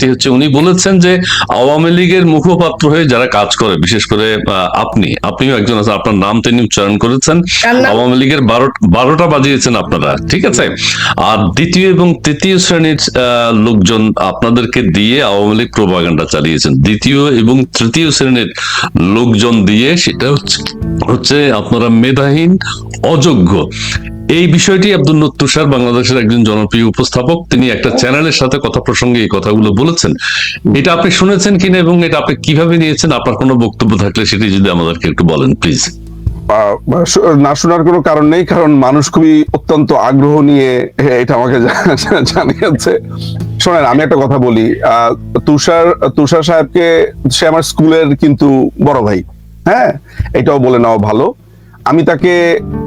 সেটি হচ্ছে উনি বলেছেন যে আওয়ামী লীগের মুখপাত্র হয়ে যারা কাজ করে বিশেষ করে আপনি আপনিও একজন আছেন আপনার নাম তিনি উচ্চারণ করেছেন। আওয়ামী লীগের বারো বারোটা বাজিয়েছেন আপনারা ঠিক আছে? আর দ্বিতীয় এবং তৃতীয় শ্রেণির লোকজন আপনাদেরকে দিয়ে আওয়ামী লীগ প্রোপাগান্ডা চালিয়েছেন। দ্বিতীয় এবং তৃতীয় শ্রেণির লোকজন দিয়ে সেটা হচ্ছে হচ্ছে আপনারা মেধাহীন অযোগ্য। এই বিষয়টি আব্দুল তুষার বাংলাদেশের একজন জনপ্রিয় উপস্থাপক, তিনি একটা চ্যানেলের সাথে কথা প্রসঙ্গে এই কথাগুলো বলেছেন। এটা আপনি শুনেছেন কিনা এবং এটা আপনি কীভাবে নিয়েছেন, আপনার কোনো বক্তব্য থাকলে সেটি যদি আমাদেরকে একটু বলেন প্লিজ না শোনার কোনো কারণ নেই, কারণ মানুষ খুবই অত্যন্ত আগ্রহ নিয়ে এটা আমাকে জানিয়েছে। শোনেন, আমি একটা কথা বলি। তুষার তুষার সাহেবকে, সে আমার স্কুলের কিন্তু বড় ভাই। হ্যাঁ এটাও বলে নেওয়া ভালো। আমি তাকে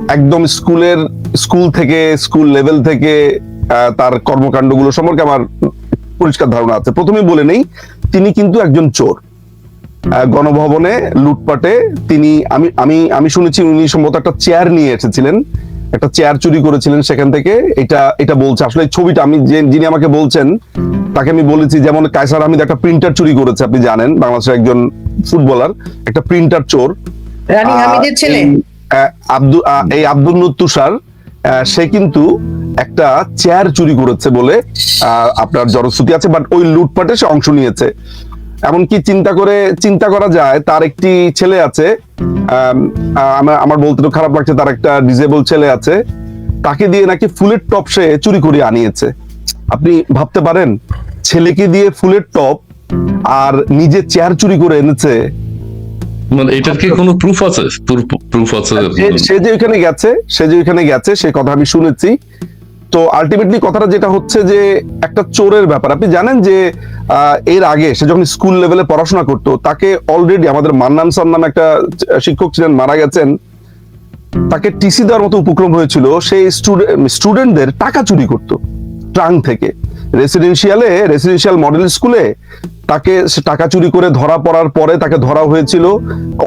একদম স্কুলের স্কুল থেকে স্কুল লেভেল থেকে তার কর্মকাণ্ডগুলো সম্পর্কে আমার পরিষ্কার ধারণা আছে। প্রথমেই বলে নেই তিনি কিন্তু একজন চোর। গণভবনে লুটপাটে তিনি আমি আমি আমি শুনেছি উনি সম্ভবত একটা চেয়ার নিয়ে এসেছিলেন একটা চেয়ার চুরি করেছিলেন সেখান থেকে। এটা এটা বলছে আসলে ছবিটা আমি যে যিনি আমাকে বলছেন তাকে আমি বলেছি যেমন কায়সার আহমেদ একটা প্রিন্টার চুরি করেছে আপনি জানেন বাংলাদেশের একজন ফুটবলার একটা প্রিন্টার চোর। রানী হামিদের ছেলে? এই আব্দুল তুষার সে কিন্তু একটা চেয়ার চুরি করেছে বলে আপনার জনশ্রুতি আছে বাট ওই লুটপাটে সে অংশ নিয়েছে। এমনকি চিন্তা করে, চিন্তা করা যায়, তার একটি ছেলে আছে আমার বলতে তো খারাপ লাগছে, তার একটা ডিজেবল ছেলে আছে, তাকে দিয়ে নাকি ফুলের টপ সে চুরি করে আনিয়েছে। আপনি ভাবতে পারেন, ছেলেকে দিয়ে ফুলের টপ আর নিজে চেয়ার চুরি করে এনেছে মানে এটার কি কোনো প্রুফ আছে? প্রুফ আছে সে যে ওইখানে গেছে সে যে ওইখানে গেছে সে কথা আমি শুনেছি। তো আলটিমেটলি কথাটা যেটা হচ্ছে যে একটা চোরের ব্যাপার। আপনি জানেন যে আহ, এর আগে সে যখন স্কুল লেভেলে পড়াশোনা করতো তাকে অলরেডি আমাদের মান্নান স্যার নামে একটা শিক্ষক ছিলেন মারা গেছেন। তাকে টিসি দেওয়ার মতো উপক্রম হয়েছিল। সেই স্টুডেন্টদের টাকা চুরি করত ট্রাঙ্ক থেকে। রেসিডেন্সিয়ালে রেসিডেন্সিয়াল মডেল স্কুলে তাকে টাকা চুরি করে ধরা পড়ার পরে তাকে ধরা হয়েছিল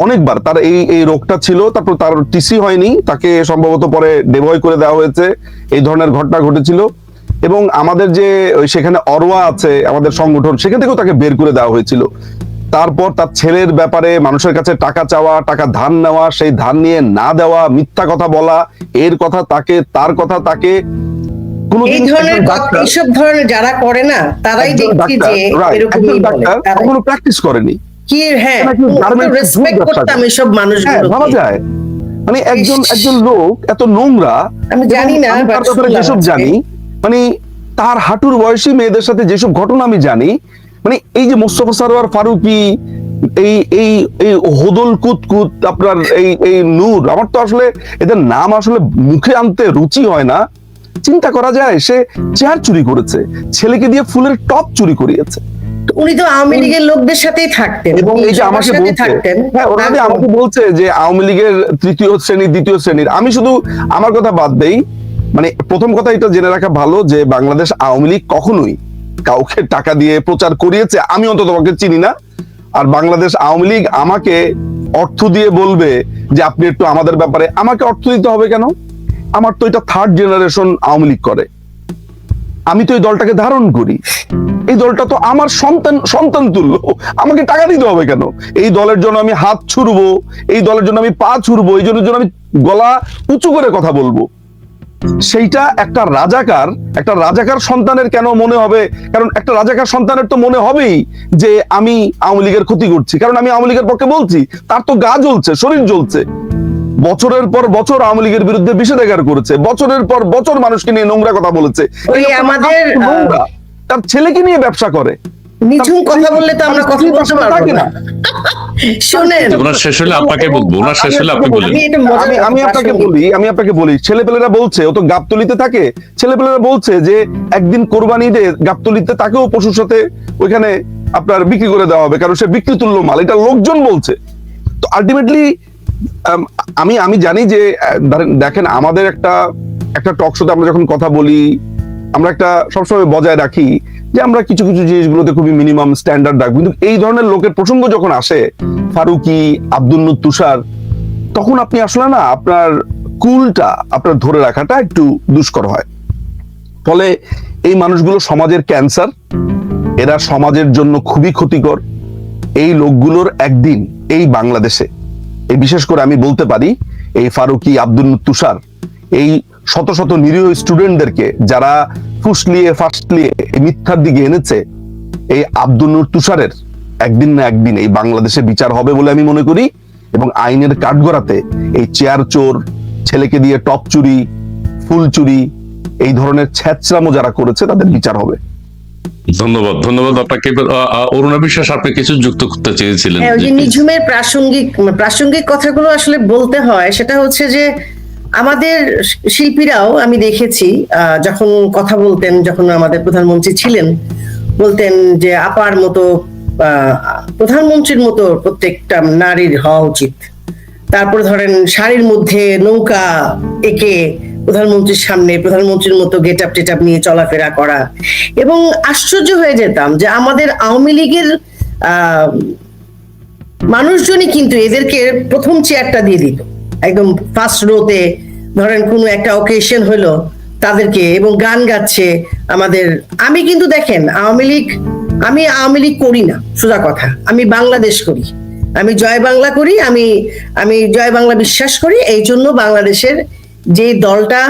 অনেকবার। তার এই এই রোগটা ছিল, তারপর তার টিসি হয়নি, তাকে সম্ভবত পরে ডেভয় করে দেওয়া হয়েছে। এই ধরনের ঘটনা ঘটেছিল। এবং আমাদের যে সেখানে অরোয়া আছে, আমাদের সংগঠন, সেখান থেকেও তাকে বের করে দেওয়া হয়েছিল। তারপর তার ছেলের ব্যাপারে মানুষের কাছে টাকা চাওয়া, টাকা ধান নেওয়া, সেই ধান নিয়ে না দেওয়া, মিথ্যা কথা বলা, এর কথা তাকে, তার কথা তাকে এই ধরনের এইসব ধরনের যারা করে না তারাই দেখছি যে এরকমই কখনো প্র্যাকটিস করেনি। কি হ্যাঁ রেসপেক্ট করতাম। এসব হ্যাঁ মানুষগুলো ভাবা যায়। মানে একজন একজন লোক এত নোংরা আমি জানি না, যেসব জানি মানে তার হাঁটুর বয়সী মেয়েদের সাথে যেসব ঘটনা আমি জানি মানে এই যে মোস্তফা সারোয়ার ফারুকি এই এই এই হোদল কুতকুত আপনার এই এই নূর আমার তো আসলে এদের নাম আসলে মুখে আনতে রুচি হয় না। চিন্তা করা যায় সে চেয়ার চুরি করেছে ছেলেকে দিয়ে ফুলের টপ চুরি করিয়েছে। উনি তো আওয়ামী লীগের লোকদের সাথেই থাকতেন এবং এই যে আমাকে থাকতেন। হ্যাঁ ওরা আমাকে বলছে যে আওয়ামী লীগের তৃতীয় শ্রেণি দ্বিতীয় শ্রেণির আমি শুধু আমার কথা বাদ দেই মানে প্রথম কথা এটা জেনে রাখা ভালো যে বাংলাদেশ আওয়ামী লীগ কখনোই কাউকে টাকা দিয়ে প্রচার করিয়েছে আমি অন্তত তোমাকে চিনি না। আর বাংলাদেশ আওয়ামী লীগ আমাকে অর্থ দিয়ে বলবে যে আপনি একটু আমাদের ব্যাপারে আমাকে অর্থ দিতে হবে কেন? আমার তো এটা থার্ড জেনারেশন আওয়ামী লীগ করে। আমি তো এই দলটাকে ধারণ করি। এই দলটা তো আমার সন্তান সন্তান তুল্য। আমাকে টাকা দিতে হবে কেন? এই দলের জন্য আমি হাত ছুড়বো, এই দলের জন্য আমি পা ছুড়বো এই জন্য আমি গলা উঁচু করে কথা বলব। সেইটা একটা রাজাকার একটা রাজাকার সন্তানের কেন মনে হবে? কারণ একটা রাজাকার সন্তানের তো মনে হবেই যে আমি আওয়ামী লীগের ক্ষতি করছি। কারণ আমি আওয়ামী লীগের পক্ষে বলছি, তার তো গা জ্বলছে, শরীর জ্বলছে। বছরের পর বছর আওয়ামী লীগের বিরুদ্ধে বিষেধাগার করেছে। বছরের পর বছর মানুষকে নিয়ে নোংরা কথা বলেছে। আমাদের, তার ছেলেকে নিয়ে ব্যবসা করে। নিঝুম কথা বললে তো আমরা কথা বলতে পারব না। শোনেন। ওনার শেষ হলে আপনাকে বলব ওনার শেষ হলে আপনি বলেন। আমি আমি আমি আপনাকে বলি আমি আপনাকে বলি ছেলেপেলেরা বলছে ও তো গাবতলিতে থাকে ছেলেপেলেরা বলছে যে একদিন কোরবানি ঈদে গাবতলিতে তাকেও পশুর সাথে ওইখানে আপনার বিক্রি করে দেওয়া হবে কারণ সে বিক্রি তুল্য মাল এটা লোকজন বলছে। তো আলটিমেটলি আমি আমি জানি যে দেখেন আমাদের একটা একটা টক শোতে আমরা যখন কথা বলি, আমরা একটা সবসময় বজায় রাখি যে আমরা কিছু কিছু জিনিসগুলোতে খুবই মিনিমাম স্ট্যান্ডার্ড রাখব। কিন্তু এই ধরনের লোকের প্রসঙ্গ যখন আসে, ফারুকি, আব্দুল তুষার, তখন আপনি আসলে না আপনার কুলটা আপনার ধরে রাখাটা একটু দুষ্কর হয়। ফলে এই মানুষগুলো সমাজের ক্যান্সার এরা সমাজের জন্য খুবই ক্ষতিকর। এই লোকগুলোর একদিন এই বাংলাদেশে এই বিশেষ করে আমি বলতে পারি, এই ফারুকি আব্দুল তুষার, এই শত শত নিরীহ স্টুডেন্টদেরকে যারা ফুসলিয়ে, ফাসলিয়ে মিথ্যার দিকে এনেছে, এই আব্দুল নূর তুষারের একদিন না একদিন এই বাংলাদেশে বিচার হবে বলে আমি মনে করি এবং আইনের কাঠগড়াতে এই চেয়ার চোর, ছেলেকে দিয়ে টপ চুরি, ফুল চুরি, এই ধরনের ছ্যাচরামো যারা করেছে তাদের বিচার হবে। ধন্যবাদ ধন্যবাদ আপনাকে। অরুণা বিশ্বাস আপনি কিছু যুক্ত করতে চেয়েছিলেন হ্যাঁ যে নিঝুমের প্রাসঙ্গিক প্রাসঙ্গিক কথাগুলো আসলে বলতে হয় সেটা হচ্ছে যে আমাদের শিল্পীরাও আমি দেখেছি যখন কথা বলতেন যখন আমাদের প্রধানমন্ত্রী ছিলেন বলতেন যে আপার মতো আহ, প্রধানমন্ত্রীর মতো প্রত্যেকটা নারীর হওয়া উচিত। তারপরে ধরেন শাড়ির মধ্যে নৌকা এঁকে প্রধানমন্ত্রীর সামনে প্রধানমন্ত্রীর মতো গেট আপ টেট আপ নিয়ে চলাফেরা করা। এবং আশ্চর্য হয়ে যেতাম যে আমাদের আওয়ামী লীগের মানুষজনই কিন্তু এদেরকে প্রথম চেয়ারটা দিয়ে দিত। একদম ফার্স্ট রোতে ধরেন কোনো একটা অকেশন হলো তাদেরকে এবং গান গাচ্ছে আমাদের। আমি কিন্তু দেখেন, আওয়ামী লীগ, আমি আওয়ামী লীগ করি না, সোজা কথা। আমি বাংলাদেশ করি। আমি জয় বাংলা করি, আমি আমি জয় বাংলা বিশ্বাস করি, এই জন্য বাংলাদেশের যে দলটা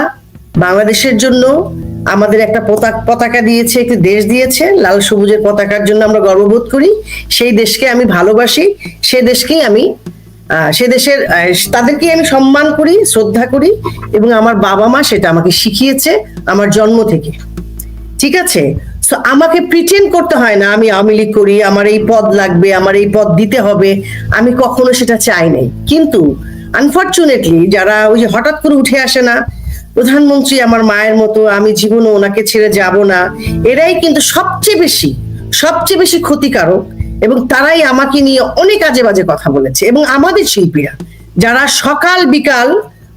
বাংলাদেশের জন্য আমাদের একটা পতাকা দিয়েছে, একটি দেশ দিয়েছে, লাল সবুজের পতাকার জন্য আমরা গর্ববোধ করি, সেই দেশকে আমি ভালোবাসি, সে দেশকেই আমি সে দেশের তাদেরকে আমি সম্মান করি, শ্রদ্ধা করি এবং আমার বাবা মা সেটা আমাকে শিখিয়েছে আমার জন্ম থেকে। ঠিক আছে? তো আমাকে প্রিটেন্ড করতে হয় না আমি আওয়ামী লীগ করি, আমার এই পদ লাগবে, আমার এই পদ দিতে হবে, আমি কখনো সেটা চাই নাই। কিন্তু আনফর্চুনেটলি যারা ওই হঠাৎ করে উঠে আসে না, প্রধানমন্ত্রী আমার মায়ের মতো, আমি জীবনে ওনাকে ছেড়ে যাব না, এরাই কিন্তু সবচেয়ে বেশি সবচেয়ে বেশি ক্ষতিকারক এবং তারাই আমাকে নিয়ে অনেক আজে বাজে কথা বলেছে এবং আমাদের শিল্পীরা, যারা সকাল বিকাল,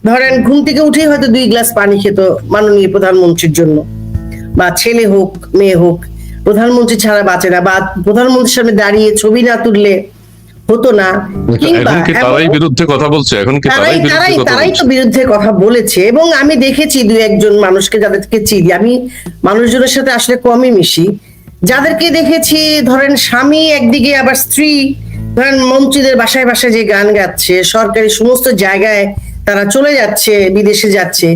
ধরেন ঘুম থেকে উঠেই হয়তো দুই গ্লাস পানি খেত মাননীয় প্রধানমন্ত্রীর জন্য, বা ছেলে হোক, মেয়ে হোক, প্রধানমন্ত্রী ছাড়া বাঁচে না, বা প্রধানমন্ত্রীর সামনে দাঁড়িয়ে ছবি না তুললে হতো না কিংবা তারাই বিরুদ্ধে কথা বলছে? এখন কি তারাই তারাই তো বিরুদ্ধে কথা বলেছে এবং আমি দেখেছি দু একজন মানুষকে যাদেরকে চিনি। আমি মানুষজনের সাথে আসলে কমই মিশি। যাদেরকে দেখেছি ধরেন স্বামী একদিকে আবার স্ত্রী। ধরেন মন্ত্রীদের বাসায় বাসায় যে গান গাচ্ছে সরকারি সমস্ত জায়গায় তারা চলে যাচ্ছে বিদেশে যাচ্ছে।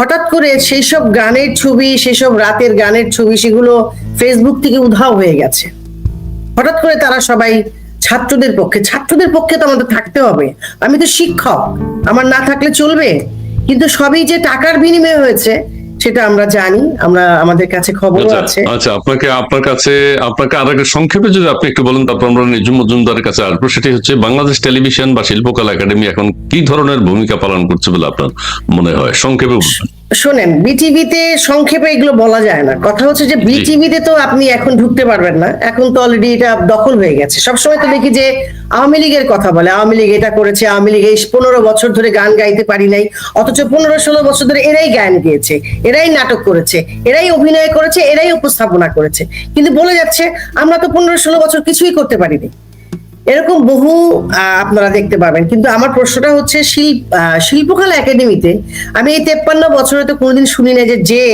হঠাৎ করে সেই সব গানের ছবি সেই সব রাতের গানের ছবি সেগুলো ফেসবুক থেকে উধাও হয়ে গেছে। হঠাৎ করে তারা সবাই ছাত্রদের পক্ষে ছাত্রদের পক্ষে তো আমাদের থাকতে হবে। আমি তো শিক্ষক আমার না থাকলে চলবে। কিন্তু সবই যে টাকার বিনিময়ে হয়েছে সেটা আমরা জানি আমরা আমাদের কাছে খবর আচ্ছা আছে। আচ্ছা আপনাকে আপনার কাছে আপনাকে আর সংক্ষেপে যদি আপনি একটু বলেন তারপর আমরা নিজুম মজুমদারের কাছে আসব সেটি হচ্ছে বাংলাদেশ টেলিভিশন বা শিল্পকলা একাডেমি এখন কি ধরনের ভূমিকা পালন করছে বলে আপনার মনে হয়? সংক্ষেপে বলবেন। শোনেন বিটিভিতে সংক্ষেপে এগুলো বলা যায় না। কথা হচ্ছে যে বিটিভিতে তো আপনি এখন ঢুকতে পারবেন না। এখন তো অলরেডি এটা দখল হয়ে গেছে। সবসময় তো দেখি যে আওয়ামী লীগের কথা বলে আওয়ামী লীগ এটা করেছে আওয়ামী লীগ এই পনেরো বছর ধরে গান গাইতে পারি নাই অথচ পনেরো ষোলো বছর ধরে এরাই গান গেয়েছে এরাই নাটক করেছে এরাই অভিনয় করেছে এরাই উপস্থাপনা করেছে। কিন্তু বলে যাচ্ছে আমরা তো পনেরো ষোলো বছর কিছুই করতে পারিনি। এরকম বহু আপনারা দেখতে পাবেন। কিন্তু আমার প্রশ্নটা হচ্ছে শিল্প শিল্পকলা একাডেমিতে আমি এই তেপ্পান্ন বছরে তো কোনোদিন শুনি না যে যে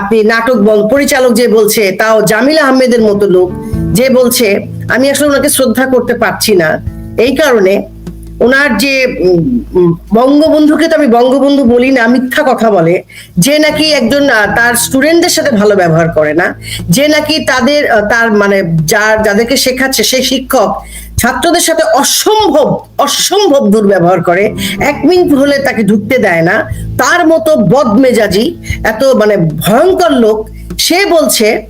আপনি নাটক বল, পরিচালক যে বলছে, তাও জামিল আহমেদের মতো লোক যে বলছে, আমি আসলে ওনাকে শ্রদ্ধা করতে পারছি না। এই কারণে ওনার যে বঙ্গবন্ধুকে তো আমি বঙ্গবন্ধু বলি না, মিথ্যা কথা বলে, যে নাকি একজন তার স্টুডেন্টদের সাথে ভালো ব্যবহার করে না, যে নাকি তাদের তার মানে যার, যাদেরকে শেখাচ্ছে সেই শিক্ষক ছাত্রদের সাথে অসম্ভব অসম্ভব দুর্ব্যবহার করে। এক মিনিট হলে তাকে ঢুকতে দেয় না। তার মতো বদমেজাজি, এত মানে ভয়ঙ্কর লোক, সে বলছে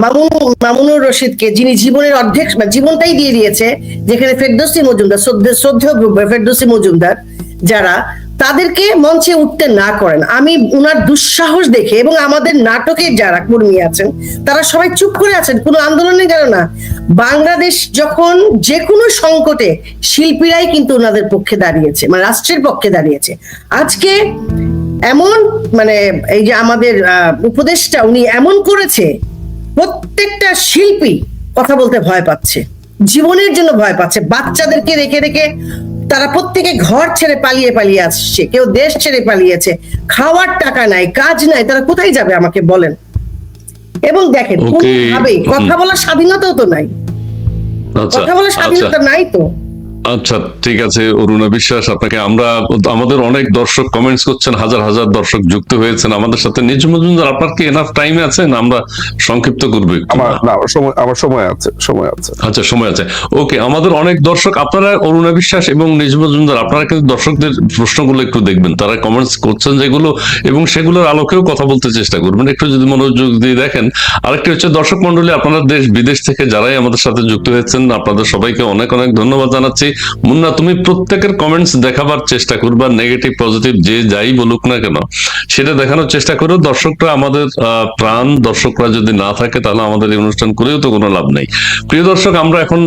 মামুন মামুনুর রশিদকে, যিনি জীবনের অর্ধেক জীবনটাই দিয়ে দিয়েছে, যেখানে ফেরদৌসি মজুমদার, শ্রদ্ধে- শ্রদ্ধেয় ফেরদৌসি মজুমদার, যারা তাদেরকে মঞ্চে উঠতে না করেন। আমি উনার দুঃসাহস দেখে এবং আমাদের নাটকের যারা কর্মী আছেন, তারা সবাই চুপ করে আছেন, কোনো আন্দোলনে গেল না। বাংলাদেশ যখন যে কোনো সংকটে শিল্পীরাই কিন্তু ওনাদের পক্ষে দাঁড়িয়েছে মানে রাষ্ট্রের পক্ষে দাঁড়িয়েছে। আজকে এমন মানে এই যে আমাদের উপদেশটা উনি এমন করেছে, প্রত্যেকটা শিল্পী কথা বলতে ভয় পাচ্ছে, জীবনের জন্য ভয় পাচ্ছে, বাচ্চাদেরকে রেখে রেখে তারা প্রত্যেকে ঘর ছেড়ে পালিয়ে পালিয়ে আসছে কেউ দেশ ছেড়ে পালিয়েছে খাওয়ার টাকা নাই কাজ নাই তারা কোথায় যাবে আমাকে বলেন? এবং দেখেন. কোনোভাবে কথা বলার স্বাধীনতাও তো নাই। আচ্ছা কথা বলার আচ্ছা। স্বাধীনতা নাই তো। আচ্ছা ঠিক আছে অরুণা বিশ্বাস আপনাকে আমরা আমাদের অনেক দর্শক কমেন্টস করছেন হাজার হাজার দর্শক যুক্ত হয়েছেন। আমাদের সাথে নিজ মজুমদার আপনার কি এনাফ টাইম আছেন আমরা সংক্ষিপ্ত করব আমার না সময় আমার সময় আছে সময় আছে। আচ্ছা সময় আছে। ওকে আমাদের অনেক দর্শক আপনারা অরুণা বিশ্বাস এবং নিজ মজুমদার আপনারা কিন্তু দর্শকদের প্রশ্নগুলো একটু দেখবেন। তারা কমেন্টস করছেন যেগুলো এবং সেগুলোর আলোকেও কথা বলতে চেষ্টা করবেন। একটু যদি মনোযোগ দিয়ে দেখেন আরেকটি হচ্ছে দর্শক মন্ডলী আপনারা দেশ বিদেশ থেকে যারাই আমাদের সাথে যুক্ত হয়েছেন আপনাদের সবাইকে অনেক অনেক ধন্যবাদ জানাচ্ছি। মুন্না, তুমি প্রত্যেকের কমেন্টস দেখাবার চেষ্টা করবা নেগেটিভ পজিটিভ যে যাই বলুক না কেন। সেটা দেখানোর চেষ্টা করো। দর্শকরা আমাদের প্রাণ, দর্শকরা যদি না থাকে, তাহলে আমাদের এই অনুষ্ঠান করেও তো কোনো লাভ নেই। প্রিয় দর্শক, আমরা এখন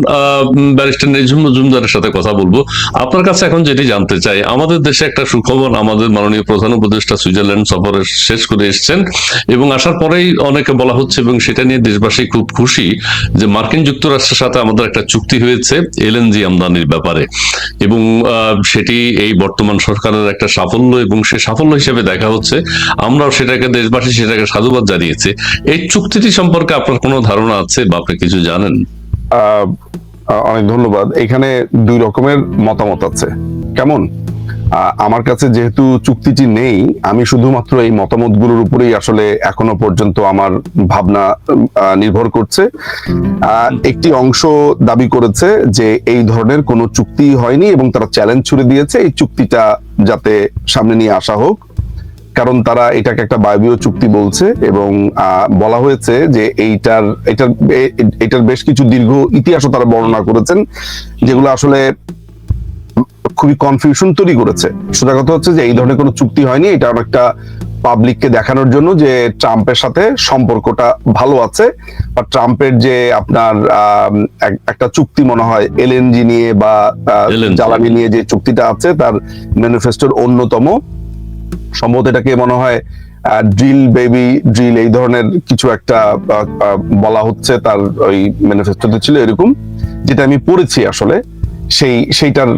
ব্যারিস্টার নিঝুম মজুমদারের সাথে কথা বলব। আপনার কাছে এখন যেটি জানতে চাই, আমাদের দেশে একটা সুখবর আমাদের মাননীয় প্রধান উপদেষ্টা সুইজারল্যান্ড সফরে শেষ করে এসেছেন এবং আসার পরেই অনেকে বলা হচ্ছে এবং সেটা নিয়ে দেশবাসী খুব খুশি যে মার্কিন যুক্তরাষ্ট্রের সাথে আমাদের একটা চুক্তি হয়েছে, এলএনজি আমদানির ব্যাপারে এবং সেটি এই বর্তমান সরকারের একটা সাফল্য এবং সে সাফল্য হিসেবে দেখা হচ্ছে। আমরাও সেটাকে, দেশবাসী সেটাকে সাধুবাদ জানিয়েছি। এই চুক্তিটি সম্পর্কে আপনার কোনো ধারণা আছে বা আপনি কিছু জানেন? অনেক ধন্যবাদ। এখানে দুই রকমের মতামত আছে। কেমন? আমার কাছে যেহেতু চুক্তিটি নেই, আমি শুধুমাত্র এই মতামতগুলোর উপরেই আসলে এখনও পর্যন্ত আমার ভাবনা নির্ভর করছে। একটি অংশ দাবি করেছে যে এই ধরনের কোনো চুক্তি হয়নি এবং তারা চ্যালেঞ্জ ছুড়ে দিয়েছে, এই চুক্তিটা যাতে সামনে নিয়ে আসা হোক। কারণ তারা এটাকে একটা বায়বীয় চুক্তি বলছে এবং বলা হয়েছে যে এইটার, এটার এটার বেশ কিছু দীর্ঘ ইতিহাসও তারা বর্ণনা করেছেন, যেগুলো আসলে খুবই কনফিউশন তৈরি করেছে। সোজা কথা হচ্ছে যে এই ধরনের কোনো চুক্তি হয়নি এটা অনেকটা পাবলিককে দেখানোর জন্য যে ট্রাম্পের সাথে সম্পর্কটা ভালো আছে বা ট্রাম্পের যে আপনার একটা চুক্তি মনে হয় এলএনজি নিয়ে বা জ্বালানি নিয়ে যে চুক্তিটা আছে তার ম্যানিফেস্টোর অন্যতম। সম্ভবত এটাকে মনে হয় ড্রিল বেবি ড্রিল এই ধরনের কিছু একটা বলা হচ্ছে তার ওই ম্যানিফেস্টোতে ছিল এরকম। যেটা আমি পড়েছি আসলে সেই সেইটার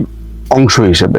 অংশ হিসেবে।